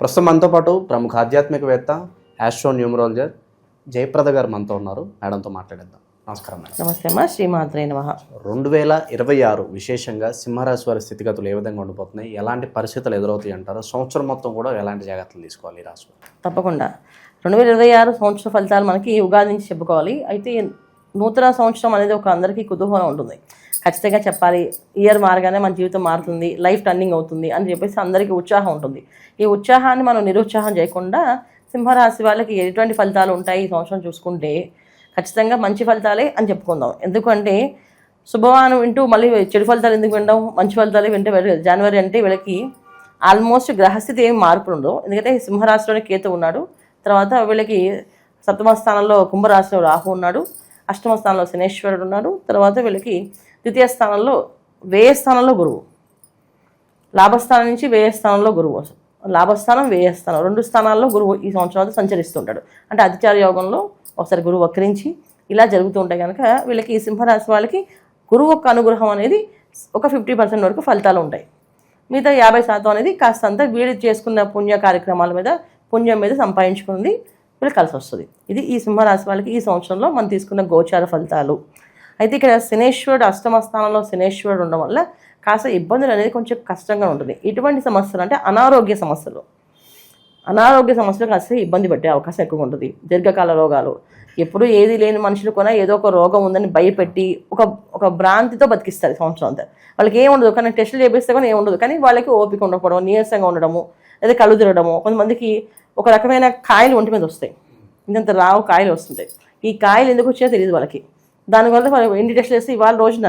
ప్రస్తుతం మనతో పాటు ప్రముఖ ఆధ్యాత్మికవేత్త ఆస్ట్రో న్యూమరాలజర్ జయప్రద గారు మనతో ఉన్నారు. మేడంతో మాట్లాడేద్దాం. నమస్కారం మేడం. నమస్తే శ్రీమాత్రే నమ. రెండు వేల ఇరవై ఆరు విశేషంగా సింహరాశి వారి స్థితిగతులు ఏ విధంగా ఉండిపోతున్నాయి? ఎలాంటి పరిస్థితులు ఎదురవుతాయి అంటారు? సంవత్సరం మొత్తం కూడా ఎలాంటి జాగ్రత్తలు తీసుకోవాలి ఈ రాశి? తప్పకుండా. రెండు వేల ఇరవై ఆరు సంవత్సర ఫలితాలు మనకి ఉగాది నుంచి చెప్పుకోవాలి. అయితే నూతన సంవత్సరం అనేది ఒక అందరికీ కుతూహలం ఉంటుంది. ఖచ్చితంగా చెప్పాలి ఇయర్ మారగానే మన జీవితం మారుతుంది లైఫ్ టర్నింగ్ అవుతుంది అని చెప్పేసి అందరికీ ఉత్సాహం ఉంటుంది. ఈ ఉత్సాహాన్ని మనం నిరుత్సాహం చేయకుండా సింహరాశి వాళ్ళకి ఎటువంటి ఫలితాలు ఉంటాయి ఈ సంవత్సరం చూసుకుంటే ఖచ్చితంగా మంచి ఫలితాలే అని చెప్పుకుందాం. ఎందుకంటే శుభవానం వింటూ మళ్ళీ చెడు ఫలితాలు ఎందుకు వినడం? మంచి ఫలితాలు వింటే జనవరి అంటే వీళ్ళకి ఆల్మోస్ట్ గ్రహస్థితి ఏమి మార్పు ఉండదు ఎందుకంటే సింహరాశిలోనే కేతు ఉన్నాడు. తర్వాత వీళ్ళకి సప్తమ స్థానంలో కుంభరాశిలో రాహు ఉన్నాడు. అష్టమ స్థానంలో శనేశ్వరుడు ఉన్నాడు. తర్వాత వీళ్ళకి ద్వితీయ స్థానంలో వ్యయ స్థానంలో గురువు. లాభస్థానం నుంచి వ్యయ స్థానంలో గురువు. లాభస్థానం వ్యయ స్థానం. రెండు స్థానాల్లో గురువు ఈ సంవత్సరాలు సంచరిస్తుంటాడు. అంటే అతిచార యోగంలో ఒకసారి గురువు వక్రించి ఇలా జరుగుతూ ఉంటాయి కనుక వీళ్ళకి ఈ సింహరాశి వాళ్ళకి గురువు యొక్క అనుగ్రహం అనేది ఒక ఫిఫ్టీ పర్సెంట్ వరకు ఫలితాలు ఉంటాయి. మిగతా యాభై శాతం అనేది కాస్తంత వీడి చేసుకున్న పుణ్య కార్యక్రమాల మీద పుణ్యం మీద సంపాదించుకుంది వీళ్ళు కలిసి వస్తుంది. ఇది ఈ సింహరాశి వాళ్ళకి ఈ సంవత్సరంలో మనం తీసుకున్న గోచార ఫలితాలు. అయితే ఇక్కడ శనేశ్వరుడు అష్టమ స్థానంలో శనేశ్వరుడు ఉండడం వల్ల కాస్త ఇబ్బందులు అనేది కొంచెం కష్టంగా ఉంటుంది. ఇటువంటి సమస్యలు అంటే అనారోగ్య సమస్యలు. అనారోగ్య సమస్యలు కాస్త ఇబ్బంది పెట్టే అవకాశం ఎక్కువ ఉంటుంది. దీర్ఘకాల రోగాలు. ఎప్పుడు ఏది లేని మనుషులు కూడా ఏదో ఒక రోగం ఉందని భయపెట్టి ఒక ఒక భ్రాంతితో బతికిస్తారు ఈ సంవత్సరం అంతా. వాళ్ళకి ఏముండదు కానీ టెస్టులు చేపిస్తే కూడా ఏముండదు కానీ వాళ్ళకి ఓపిక ఉండకపోవడం నీరసంగా ఉండడము లేదా కళ్ళు తిరగడము కొంతమందికి ఒక రకమైన కాయలు ఒంటి మీద వస్తాయి. ఇంత రావు కాయలు వస్తుంటాయి. ఈ కాయలు ఎందుకు వచ్చాయో తెలియదు వాళ్ళకి. దానివల్ల మనం ఎన్ని టెస్టులు చేస్తే ఇవాళ రోజున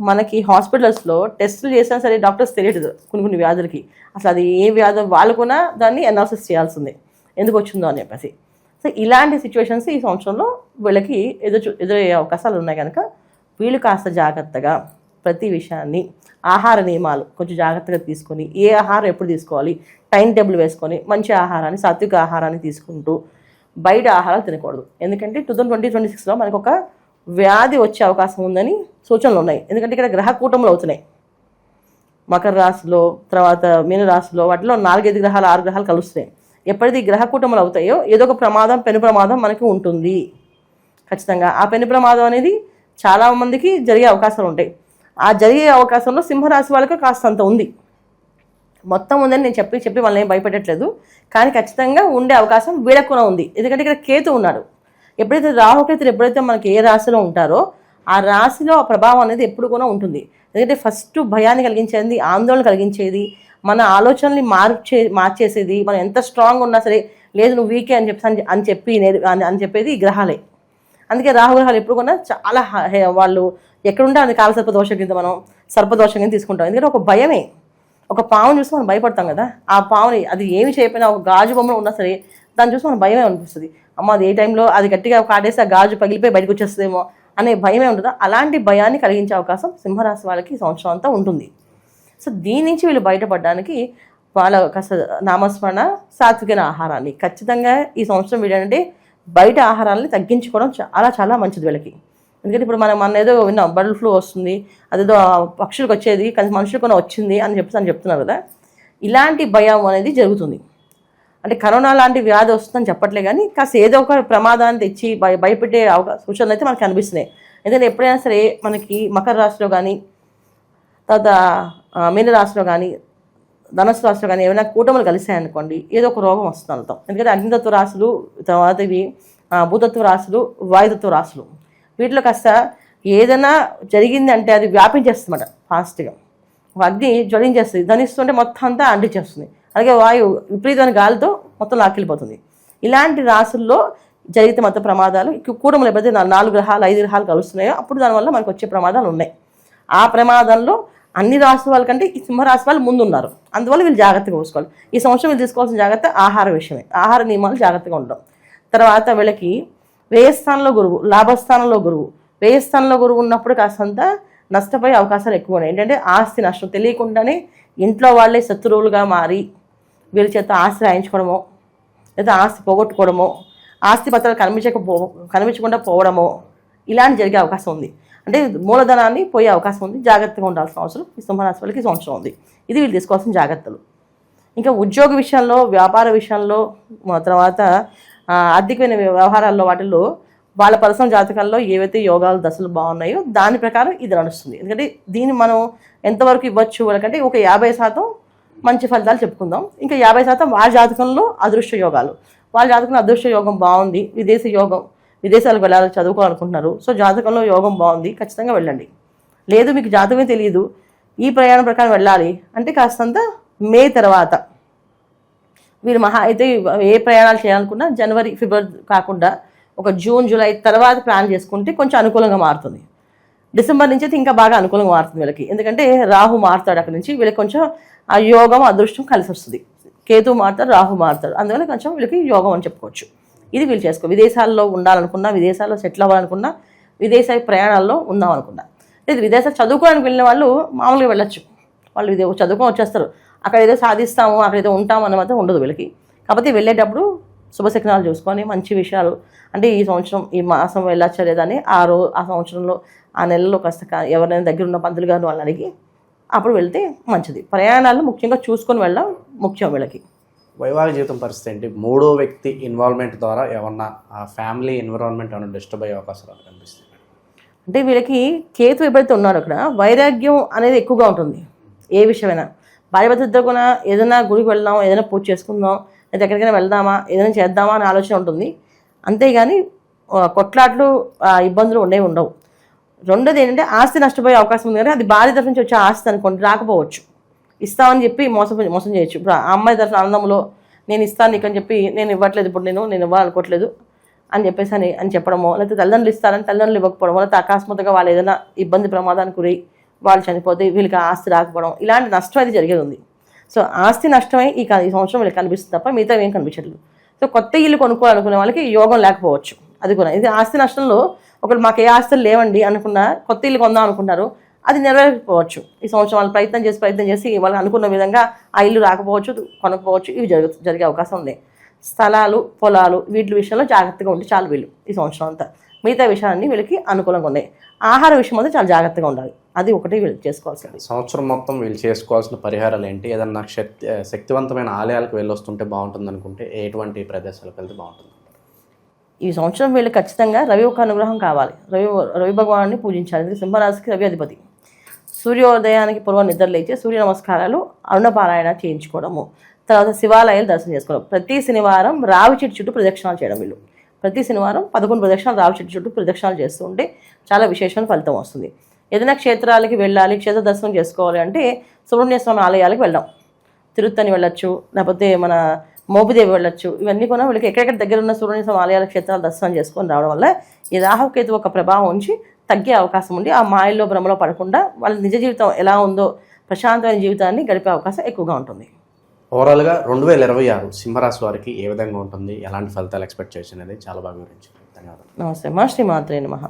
మనకి హాస్పిటల్స్లో టెస్టులు చేసినా సరే డాక్టర్స్ తెలియదు కొన్ని కొన్ని వ్యాధులకి. అసలు అది ఏ వ్యాధి వాళ్ళు కూడా దాన్ని అనాలిసిస్ చేయాల్సిందే. ఎందుకు వచ్చిందో అని చెప్పేసి. సో ఇలాంటి సిచ్యువేషన్స్ ఈ సంవత్సరంలో వీళ్ళకి ఎదురు ఎదురయ్యే అవకాశాలు ఉన్నాయి కనుక వీళ్ళు కాస్త జాగ్రత్తగా ప్రతి విషయాన్ని ఆహార నియమాలు కొంచెం జాగ్రత్తగా తీసుకొని ఏ ఆహారం ఎప్పుడు తీసుకోవాలి టైం టేబుల్ వేసుకొని మంచి ఆహారాన్ని సాత్విక ఆహారాన్ని తీసుకుంటూ బయట ఆహారాలు తినకూడదు. ఎందుకంటే టూ థౌసండ్ ట్వంటీ ట్వంటీ సిక్స్లో మనకు ఒక వ్యాధి వచ్చే అవకాశం ఉందని సూచనలు ఉన్నాయి. ఎందుకంటే ఇక్కడ గ్రహ కూటములు అవుతున్నాయి. మకర రాశిలో తర్వాత మీనరాశిలో వాటిలో నాలుగైదు గ్రహాలు ఆరు గ్రహాలు కలుస్తున్నాయి. ఎప్పటిది గ్రహ కూటములు అవుతాయో ఏదో ఒక ప్రమాదం పెను ప్రమాదం మనకి ఉంటుంది. ఖచ్చితంగా ఆ పెను ప్రమాదం అనేది చాలా మందికి జరిగే అవకాశాలు ఉంటాయి. ఆ జరిగే అవకాశంలో సింహరాశి వాళ్ళకి కాస్తంత ఉంది. మొత్తం ఉందని నేను చెప్పి చెప్పి వాళ్ళని ఏం భయపెట్టట్లేదు. కానీ ఖచ్చితంగా ఉండే అవకాశం వీళ్ళకు ఉంది. ఎందుకంటే ఇక్కడ కేతు ఉన్నాడు. ఎప్పుడైతే రాహుకేతులు ఎప్పుడైతే మనకి ఏ రాశిలో ఉంటారో ఆ రాశిలో ఆ ప్రభావం అనేది ఎప్పుడు కూడా ఉంటుంది. ఎందుకంటే ఫస్ట్ భయాన్ని కలిగించేది ఆందోళన కలిగించేది మన ఆలోచనల్ని మార్చే మార్చేసేది మనం ఎంత స్ట్రాంగ్ ఉన్నా సరే లేదు నువ్వు వీకే అని చెప్పి అని చెప్పి అని- అని చెప్పేది ఈ గ్రహాలే. అందుకే రాహుగ్రహాలు ఎప్పుడు కూడా చాలా హ- హే- వాళ్ళు ఎక్కడుంటే అది కాలసర్ప దోషం కింద మనం సర్పదోషం కింద తీసుకుంటాం. ఎందుకంటే ఒక భయమే. ఒక పావుని చూసి మనం భయపడతాం కదా. ఆ పావుని అది ఏమి చేయకపోయినా ఒక గాజు బొమ్మ ఉన్నా సరే దాన్ని చూసి మనం భయమే అనిపిస్తుంది. అమ్మ అది ఏ టైంలో అది గట్టిగా కాడేసి ఆ గాజు పగిలిపోయి బయటకు వచ్చేస్తుందేమో అనే భయమే ఉంటుంది అలాంటి భయాన్ని కలిగించే అవకాశం సింహరాశి వాళ్ళకి సంవత్సరం అంతా ఉంటుంది. సో దీని నుంచి వీళ్ళు బయటపడడానికి వాళ్ళ కాస్త నామస్మరణ సాత్వికైన ఆహారాన్ని. ఖచ్చితంగా ఈ సంవత్సరం వీడంటే బయట ఆహారాన్ని తగ్గించుకోవడం చాలా చాలా మంచిది వీళ్ళకి. ఎందుకంటే ఇప్పుడు మనం మన ఏదో విన్నాం బర్డ్ ఫ్లూ వస్తుంది అదేదో పక్షులకు వచ్చేది కానీ మనుషులకు వచ్చింది అని చెప్పేసి అని చెప్తున్నారు కదా. ఇలాంటి భయం అనేది జరుగుతుంది. అంటే కరోనా లాంటి వ్యాధి వస్తుందని చెప్పట్లే కానీ కాస్త ఏదో ఒక ప్రమాదాన్ని తెచ్చి భయ భయపెట్టే అవకాశ సూచనలు అయితే మనకు కనిపిస్తున్నాయి. ఎందుకంటే ఎప్పుడైనా సరే మనకి మకర రాశిలో కానీ తర్వాత మీన రాశిలో కానీ ధనస్సు రాశిలో కానీ ఏమైనా కూటములు కలిసాయనుకోండి ఏదో ఒక రోగం వస్తుంది అర్థం ఎందుకంటే అగ్నితత్వ రాశులు తర్వాత ఇవి భూతత్వ రాశులు వాయుతత్వ రాశులు. వీటిలో కాస్త ఏదైనా జరిగింది అంటే అది వ్యాపించేస్తుందన్నమాట ఫాస్ట్గా. అగ్ని జ్వలించేస్తుంది ధనిస్తుంటే మొత్తం అంతా అంటించేస్తుంది. అలాగే వాయువు విపరీతమైన గాలితో మొత్తం లాక్కెళ్ళిపోతుంది. ఇలాంటి రాసుల్లో జరిగితే మొత్తం ప్రమాదాలు ఇక కూటములు ఎప్పుడైతే నాలుగు గ్రహాలు ఐదు గ్రహాలు కలుస్తున్నాయో అప్పుడు దానివల్ల మనకు వచ్చే ప్రమాదాలు ఉన్నాయి. ఆ ప్రమాదంలో అన్ని రాసుల వాళ్ళకంటే ఈ సింహరాశి వాళ్ళు ముందున్నారు. అందువల్ల వీళ్ళు జాగ్రత్తగా చూసుకోవాలి ఈ సంవత్సరం వీళ్ళు తీసుకోవాల్సిన జాగ్రత్త ఆహార విషయమే. ఆహార నియమాలు జాగ్రత్తగా ఉండడం. తర్వాత వీళ్ళకి వ్యయస్థానంలో గురువు లాభస్థానంలో గురువు. వ్యయస్థానంలో గురువు ఉన్నప్పుడు కాస్తంత నష్టపోయే అవకాశాలు ఎక్కువ ఉన్నాయి ఏంటంటే ఆస్తి నష్టం తెలియకుండానే ఇంట్లో వాళ్ళే శత్రువులుగా మారి వీళ్ళ చేత ఆస్తి రాయించుకోవడమో లేదా ఆస్తి పోగొట్టుకోవడమో ఆస్తి పత్రాలు కనిపించకపో కనిపించకుండా పోవడమో ఇలాంటి జరిగే అవకాశం ఉంది. అంటే మూలధనాన్ని పోయే అవకాశం ఉంది. జాగ్రత్తగా ఉండాల్సిన అవసరం ఈ సింహరాశి వాళ్ళకి సంవత్సరం ఉంది. ఇది వీళ్ళు తీసుకోవాల్సిన జాగ్రత్తలు. ఇంకా ఉద్యోగ విషయంలో వ్యాపార విషయంలో తర్వాత ఆర్థికమైన వ్యవహారాల్లో వాటిల్లో వాళ్ళ పర్సనల్ జాతకాల్లో ఏవైతే యోగాలు దశలు బాగున్నాయో దాని ప్రకారం ఇది నడుస్తుంది. ఎందుకంటే దీన్ని మనం ఎంతవరకు ఇవ్వచ్చు వాళ్ళకంటే ఒక యాభై శాతం మంచి ఫలితాలు చెప్పుకుందాం. ఇంకా యాభై శాతం వాళ్ళ జాతకంలో అదృష్ట యోగాలు. వాళ్ళ జాతకంలో అదృష్ట యోగం బాగుంది. విదేశీ యోగం విదేశాలకు వెళ్ళాలి చదువుకోవాలనుకుంటున్నారు. సో జాతకంలో యోగం బాగుంది. ఖచ్చితంగా వెళ్ళండి. లేదు మీకు జాతకమే తెలియదు ఈ ప్రయాణం ప్రకారం వెళ్ళాలి. అంటే కాస్తంత మే తర్వాత. వీరు మహా అయితే ఏ ప్రయాణాలు చేయాలనుకున్నా జనవరి ఫిబ్రవరి కాకుండా ఒక జూన్ జూలై తర్వాత ప్లాన్ చేసుకుంటే కొంచెం అనుకూలంగా మారుతుంది. డిసెంబర్ నుంచి అయితే ఇంకా బాగా అనుకూలంగా మారుతుంది వీళ్ళకి. ఎందుకంటే రాహు మారుతాడు అక్కడ నుంచి. వీళ్ళకి కొంచెం ఆ యోగం అదృష్టం కలిసి వస్తుంది కేతు మారుతారు రాహు మారుతారు అందువల్ల కొంచెం వీళ్ళకి యోగం అని చెప్పుకోవచ్చు. ఇది వీళ్ళు చేసుకో విదేశాల్లో ఉండాలనుకున్నా విదేశాల్లో సెటిల్ అవ్వాలనుకున్నా విదేశ ప్రయాణాల్లో ఉందాం అనుకున్నా లేదు విదేశాలు చదువుకోవడానికి వెళ్ళిన వాళ్ళు మామూలుగా వెళ్ళొచ్చు. వాళ్ళు ఇదే చదువుకొని వచ్చేస్తారు. అక్కడ ఏదో సాధిస్తాము అక్కడ ఏదో ఉంటాము అన్న మాత్రం ఉండదు వీళ్ళకి. కాకపోతే వెళ్ళేటప్పుడు శుభశకనాలు చూసుకొని మంచి విషయాలు అంటే ఈ సంవత్సరం ఈ మాసం వెళ్ళొచ్చా లేదా అని ఆ రో ఆ సంవత్సరంలో ఆ నెలలో కాస్త ఎవరైనా దగ్గర ఉన్న పంతులు గారు వాళ్ళని అడిగి అప్పుడు వెళ్తే మంచిది. ప్రయాణాలు ముఖ్యంగా చూసుకొని వెళ్ళడం ముఖ్యం వీళ్ళకి. వైవాహిక జీవితం పరిస్థితి ఏంటి? మూడో వ్యక్తి ఇన్వాల్వ్మెంట్ ద్వారా ఏమన్నా ఆ ఫ్యామిలీ ఎన్విరాన్మెంట్ ఏమైనా డిస్టర్బ్ అయ్యే అవకాశాలు కనిపిస్తుంది అంటే వీళ్ళకి కేతు ఎప్పుడైతే ఉన్నారో అక్కడ వైరాగ్యం అనేది ఎక్కువగా ఉంటుంది. ఏ విషయమైనా. భార్యభర్త కూడా ఏదైనా గుడికి వెళ్దాం ఏదైనా పూజ చేసుకుందాం లేదా ఎక్కడికైనా వెళ్దామా ఏదైనా చేద్దామా అనే ఆలోచన ఉంటుంది. అంతేగాని కొట్లాట్లు ఆ, ఇబ్బందులు ఉండేవి ఉండవు. రెండోది ఏంటంటే ఆస్తి నష్టపోయే అవకాశం ఉంది కానీ అది భార్య తరఫు నుంచి వచ్చే ఆస్తి అనుకోండి రాకపోవచ్చు. ఇస్తామని చెప్పి మోసం మోసం చేయొచ్చు. ఇప్పుడు ఆ అమ్మాయి తరఫున ఆనందంలో నేను ఇస్తాను నీకు అని చెప్పి నేను ఇవ్వట్లేదు ఇప్పుడు నేను నేను ఇవ్వాలనుకోవట్లేదు అని చెప్పేసి అని అని చెప్పడమో లేకపోతే తల్లిదండ్రులు ఇస్తారని తల్లిదండ్రులు ఇవ్వకపోవడం లేకపోతే అకస్మాత్తుగా వాళ్ళు ఏదైనా ఇబ్బంది ప్రమాదానికి గురై వాళ్ళు చనిపోతే వీళ్ళకి ఆస్తి రాకపోవడం ఇలాంటి నష్టం అయితే జరిగేది ఉంది సో ఆస్తి నష్టమే ఈ ఈ సంవత్సరం వీళ్ళకి కనిపిస్తుంది తప్ప మిగతా ఏం కనిపించట్లేదు. సో కొత్త ఇల్లు కొనుక్కోవాలనుకునే వాళ్ళకి యోగం లేకపోవచ్చు. అది కూడా. ఇది ఆస్తి నష్టంలో ఒకరు మాకు ఏ ఆస్తులు లేవండి అనుకున్నా కొత్త ఇల్లు కొందాం అనుకున్నారు అది నెరవేరకపోవచ్చు. ఈ సంవత్సరం వాళ్ళు ప్రయత్నం చేసి ప్రయత్నం చేసి వాళ్ళు అనుకున్న విధంగా ఆ ఇల్లు రాకపోవచ్చు కొనకపోవచ్చు ఇవి జరుగు జరిగే అవకాశం ఉంది. స్థలాలు పొలాలు వీటి విషయంలో జాగ్రత్తగా ఉంటే చాలు వీళ్ళు ఈ సంవత్సరం అంతా. మిగతా విషయాన్ని వీళ్ళకి అనుకూలంగా ఉన్నాయి. ఆహార విషయం అంతా చాలా జాగ్రత్తగా ఉండాలి. అది ఒకటి వీళ్ళు చేసుకోవాల్సింది. సంవత్సరం మొత్తం వీళ్ళు చేసుకోవాల్సిన పరిహారాలు ఏంటి? ఏదన్నా శక్తి శక్తివంతమైన ఆలయాలకు వెళ్ళొస్తుంటే బాగుంటుంది అనుకుంటే ఎటువంటి ప్రదేశాలకు వెళ్తే బాగుంటుంది? ఈ సంవత్సరం వీళ్ళు ఖచ్చితంగా రవి ఒక అనుగ్రహం కావాలి. రవి రవి భగవాన్ని పూజించాలి. ఎందుకంటే సింహరాశికి రవి అధిపతి. సూర్యోదయానికి పూర్వం నిద్రలేచి సూర్య నమస్కారాలు అరుణపారాయణ చేయించుకోవడము. తర్వాత శివాలయాలు దర్శనం చేసుకోవడం. ప్రతి శనివారం రావి చెట్టు చుట్టూ ప్రదక్షిణాలు చేయడం వీళ్ళు. ప్రతి శనివారం పదకొండు ప్రదక్షిణాలు రావి చెట్టు చుట్టూ ప్రదక్షిణాలు చేస్తూ ఉంటే చాలా విశేషమైన ఫలితం వస్తుంది. ఏదైనా క్షేత్రాలకి వెళ్ళాలి క్షేత్ర దర్శనం చేసుకోవాలి అంటే సుబ్రహ్మణ్య స్వామి ఆలయాలకు వెళ్దాం తిరుత్తని వెళ్ళొచ్చు. లేకపోతే మన మోపిదేవి వెళ్ళొచ్చు. ఇవన్నీ కూడా వీళ్ళకి ఎక్కడెక్కడ దగ్గర ఉన్న సూర్యుని స్వామి ఆలయాల క్షేత్రాలు దర్శనం చేసుకొని రావడం వల్ల ఈ రాహుకేతు ఒక ప్రభావం ఉంచి తగ్గే అవకాశం ఉండి ఆ మాయల్లో భ్రమలో పడకుండా వాళ్ళ నిజ జీవితం ఎలా ఉందో ప్రశాంతమైన జీవితాన్ని గడిపే అవకాశం ఎక్కువగా ఉంటుంది. ఓవరాల్గా రెండు వేల ఇరవై ఆరు సింహరాశి వారికి ఏ విధంగా ఉంటుంది? ఎలాంటి ఫలితాలు ఎక్స్పెక్ట్ చేసి అనేది చాలా బాగా వివరించారు. ధన్యవాదాలు. నమస్తే మా శ్రీమాత్రే నమః.